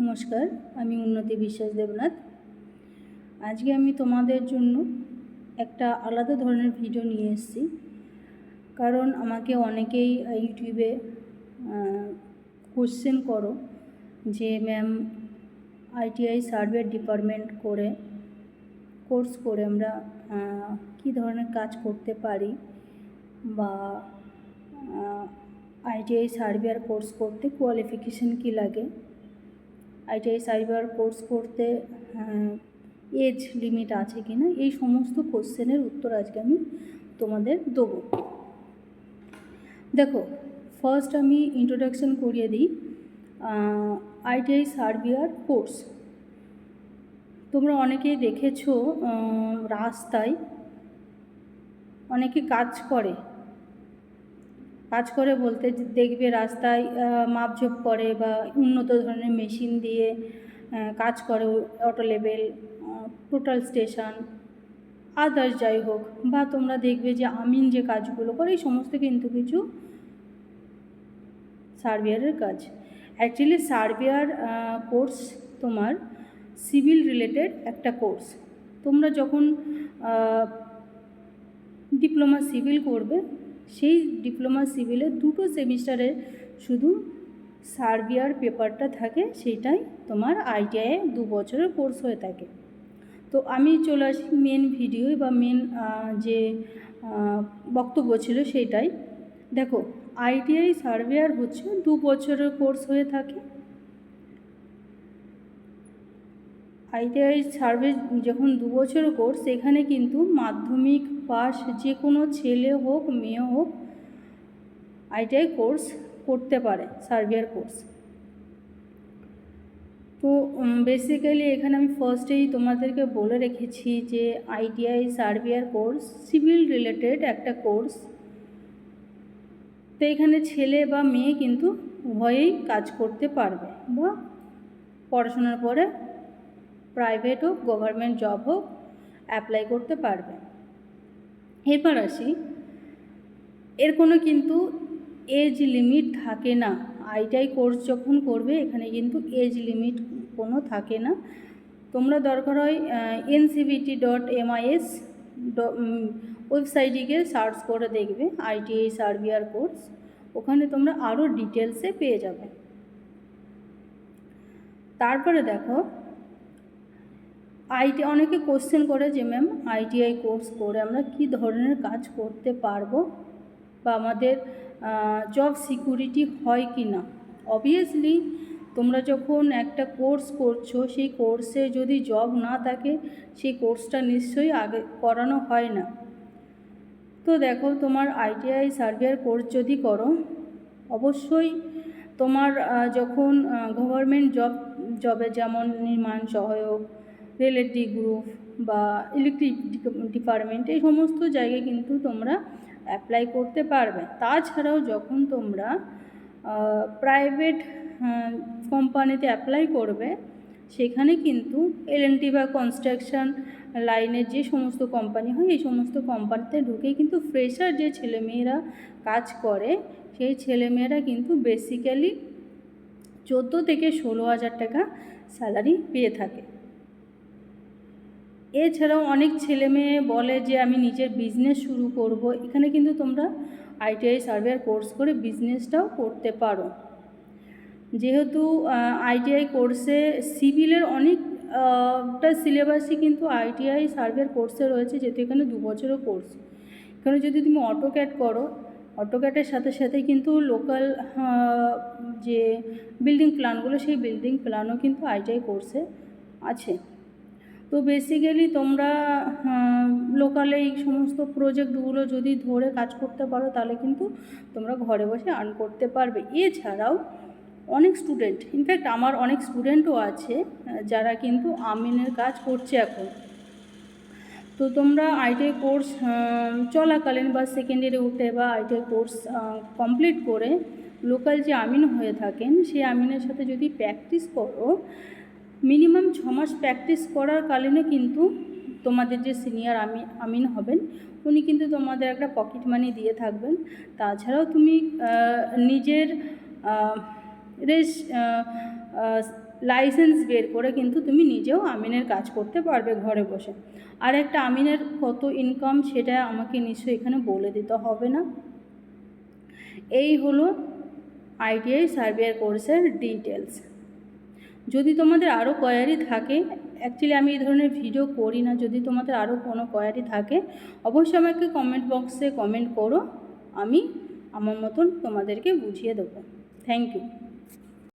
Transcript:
নমস্কার, আমি উন্নতি বিশ্বাস দেবনাথ। আজকে আমি তোমাদের জন্য একটা আলাদা ধরনের ভিডিও নিয়ে এসেছি। কারণ আমাকে অনেকেই ইউটিউবে কোশ্চেন করো যে ম্যাম আইটিআই সার্ভে ডিপার্টমেন্ট করে কোর্স করে আমরা কী ধরনের কাজ করতে পারি? বা আইটিআই সার্ভেয়ার কোর্স করতে কোয়ালিফিকেশান কী লাগে? আইটিআই সাইবার কোর্স করতে এজ লিমিট আছে কি না, এই সমস্ত কোশ্চেনের উত্তর আজকে আমি তোমাদের দেবো। দেখো ফার্স্ট আমি ইন্ট্রোডাকশন করিয়ে দিই আইটিআই সার্ভিয়ার কোর্স। তোমরা অনেকেই দেখেছ রাস্তায় অনেকে কাজ করে কাজ করে বলতে দেখবে রাস্তায় মাপঝোপ করে বা উন্নত ধরনের মেশিন দিয়ে কাজ করে auto level total station, others যাই হোক, বা তোমরা দেখবে যে আমিন যে কাজগুলো করে, এই সমস্ত কিন্তু কিছু সার্ভিয়ারের কাজ। অ্যাকচুয়ালি সার্ভিয়ার কোর্স তোমার সিভিল রিলেটেড একটা কোর্স। তোমরা যখন ডিপ্লোমা সিভিল করবে সেই ডিপ্লোমা সিভিলে দুটো সেমিস্টারে শুধু সার্ভিয়ার পেপারটা থাকে সেটাই তোমার আইটিআইয়ে দু বছরের কোর্স হয়ে থাকে। তো আমি চলে আসি মেন ভিডিও বা মেন যে বক্তব্য ছিল সেটাই দেখো, আইটিআই সার্ভেয়ার হচ্ছে দু বছরের কোর্স হয়ে থাকে। আইটিআই সার্ভে যখন দু বছর কোর্স এখানে কিন্তু মাধ্যমিক পাস যে কোনো ছেলে হোক, মেয়ে হোক, আইটিআই কোর্স করতে পারে, সার্ভিয়ার কোর্স। তো বেসিক্যালি এখানে আমি ফার্স্টেই তোমাদেরকে বলে রেখেছি যে ITI surveyor course civil related একটা কোর্স। তো এখানে ছেলে বা মেয়ে কিন্তু উভয়েই কাজ করতে পারবে বা পড়াশোনার পরে প্রাইভেট হোক গভর্নমেন্ট জব হোক অ্যাপ্লাই করতে পারবে। এরপর আসি, এর কোনো কিন্তু এজ লিমিট থাকে না। আইটিআই কোর্স যখন করবে, এখানে কিন্তু এজ লিমিট কোনো থাকে না। তোমরা দরকার হয় এনসিবিটি ডট এমআইএস ওয়েবসাইটে গিয়ে সার্চ করে দেখবে আইটিআই সার্ভিয়ার কোর্স ওখানে তোমরা আরও ডিটেলসে পেয়ে যাবে। তারপরে দেখো আইটি, অনেকে কোশ্চেন করে যে, ম্যাম, আইটিআই কোর্স করে আমরা কি ধরনের কাজ করতে পারব? বা আমাদের জব সিকিউরিটি হয় কি না? অবভিয়াসলি তোমরা যখন একটা কোর্স করছ, সেই কোর্সে যদি জব না থাকে, সেই কোর্সটা নিশ্চয়ই আগে করানো হয় না। তো দেখো, তোমার আইটিআই সার্ভিয়ার কোর্স যদি করো, অবশ্যই তোমার যখন গভর্নমেন্ট জব জবে যেমন নির্মাণ সহায়ক রেলের ডি গ্রুপ বা ইলেকট্রিক ডিপার্টমেন্ট এই সমস্ত জায়গায় কিন্তু তোমরা অ্যাপ্লাই করতে পারবে। তাছাড়াও যখন তোমরা প্রাইভেট কোম্পানিতে অ্যাপ্লাই করবে, সেখানে কিন্তু এলএনটি বা কনস্ট্রাকশান লাইনের যে সমস্ত কোম্পানি হয়, এই সমস্ত কোম্পানিতে ঢুকে কিন্তু ফ্রেশার যে ছেলেমেয়েরা কাজ করে, সেই ছেলেমেয়েরা কিন্তু বেসিক্যালি চোদ্দ থেকে ষোলো হাজার টাকা স্যালারি পেয়ে থাকে। এছাড়াও অনেক ছেলে মেয়ে বলে যে আমি নিজের বিজনেস শুরু করব। এখানে কিন্তু তোমরা আইটিআই সার্ভেয়ার কোর্স করে বিজনেসটাও করতে পারো। যেহেতু আইটিআই কোর্সে সিভিলের অনেকটা সিলেবাসই কিন্তু আইটিআই সার্ভের কোর্সে রয়েছে, যেহেতু এখানে দু বছরের কোর্স এখানে যদি তুমি অটোক্যাট করো অটোক্যাটের সাথে সাথে কিন্তু লোকাল যে বিল্ডিং প্ল্যানগুলো সেই বিল্ডিং প্ল্যানও কিন্তু আইটিআই কোর্সে আছে। তো বেসিক্যালি তোমরা লোকালে এই সমস্ত প্রজেক্টগুলো যদি ধরে কাজ করতে পারো, তাহলে কিন্তু তোমরা ঘরে বসে আর্ন করতে পারবে। এছাড়াও অনেক স্টুডেন্ট ইনফ্যাক্ট আমার অনেক স্টুডেন্টও আছে, যারা কিন্তু আমিনের কাজ করছে এখন। তো তোমরা আইটিআই কোর্স চলাকালীন বা সেকেন্ড ইয়ারে উঠে বা আইটিআই কোর্স কমপ্লিট করে লোকাল যে আমিন হয়ে থাকেন, সেই আমিনের সাথে যদি প্র্যাকটিস করো মিনিমাম ছ মাস প্র্যাকটিস করার কালীনে কিন্তু তোমাদের যে সিনিয়র আমি, আমিন হবেন, উনি কিন্তু তোমাদের একটা পকেট মানি দিয়ে থাকবেন। তাছাড়াও তুমি নিজের রেস লাইসেন্স বের করে কিন্তু তুমি নিজেও আমিনের কাজ করতে পারবে ঘরে বসে। আর একটা আমিনের কত ইনকাম সেটা আমাকে নিশ্চয়ই এখানে বলে দিতে হবে না। এই হলো আইটিআই সার্ভেয়ার কোর্সের ডিটেলস যদি তোমাদের আরও কোয়ারি থাকে অ্যাকচুয়ালি আমি এই ধরনের ভিডিও করি না, যদি তোমাদের আরও কোনো কোয়ারি থাকে, অবশ্যই আমাকে কমেন্ট বক্সে কমেন্ট করো, আমি আমার মতন তোমাদেরকে বুঝিয়ে দেবো। Thank you